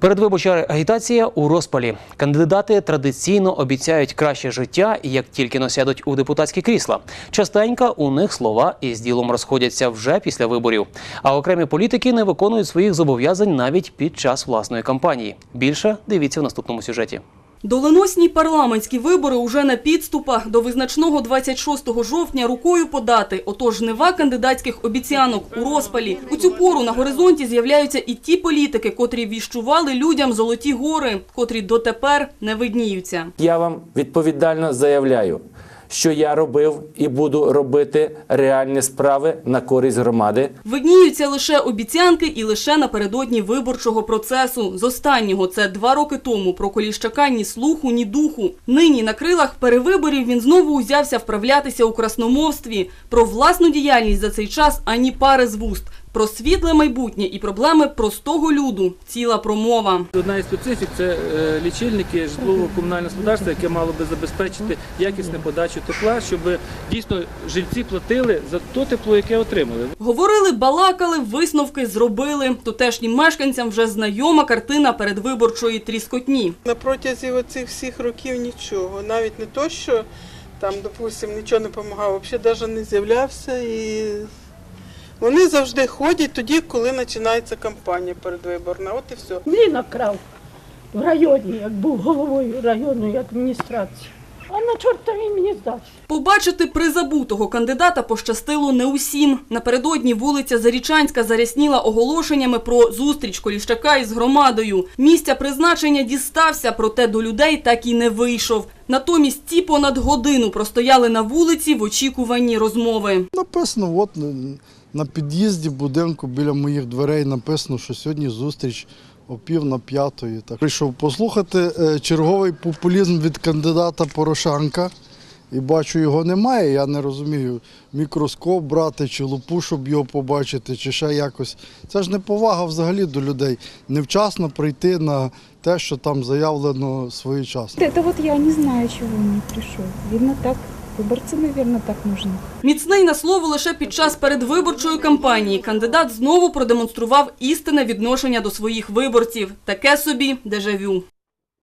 Передвиборча агітація у розпалі. Кандидати традиційно обіцяють краще життя, як тільки насядуть у депутатські крісла. Частенько у них слова із ділом розходяться вже після виборів. А окремі політики не виконують своїх зобов'язань навіть під час власної кампанії. Більше дивіться в наступному сюжеті. Доленосні парламентські вибори уже на підступах. До визначного 26 жовтня рукою подати. Отож, нева кандидатських обіцянок у розпалі. У цю пору на горизонті з'являються і ті політики, котрі віщували людям золоті гори, котрі дотепер не видніються. Я вам відповідально заявляю, що я робив і буду робити реальні справи на користь громади. Видніються лише обіцянки і лише напередодні виборчого процесу. З останнього це два роки тому про Коліщака ні слуху, ні духу. Нині на крилах перевиборів він знову узявся вправлятися у красномовстві. Про власну діяльність за цей час ані пари з вуст. Про світле майбутнє і проблеми простого люду. Ціла промова. Одна із специфік це е, лічильники житлово-комунального господарства, яке мало би забезпечити якісну подачу тепла, щоб дійсно жильці платили за те тепло, яке отримали. Говорили, балакали, висновки зробили. Тутешнім мешканцям вже знайома картина передвиборчої тріскотні. На протязі оцих всіх років нічого. Навіть не то, що там, допустимо, нічого не допомагав, взагалі навіть не з'являвся. І вони завжди ходять тоді, коли починається кампанія передвиборна. От і все. Мені накрав в районі, як був головою районної адміністрації. А на чорта він мені здався. Побачити призабутого кандидата пощастило не усім. Напередодні вулиця Зарічанська зарясніла оголошеннями про зустріч Коліщака із громадою. Місця призначення дістався, проте до людей так і не вийшов. Натомість ті понад годину простояли на вулиці в очікуванні розмови. Написано, от на- під'їзді будинку біля моїх дверей написано, що сьогодні зустріч о пів на п'ятої. Так. Прийшов послухати е, черговий популізм від кандидата Порошенка І бачу, його немає. Я не розумію, мікроскоп брати чи лупу, щоб його побачити, чи ще якось. Це ж не повага взагалі до людей. Невчасно прийти на те, що там заявлено своєчасно. Это вот я не знаю, чего он не пришел. Видно так, выборцы, наверное, так нужны. Міцний на слово лише під час передвиборчої кампанії кандидат знову продемонстрував істинне відношення до своїх виборців. Таке собі дежавю.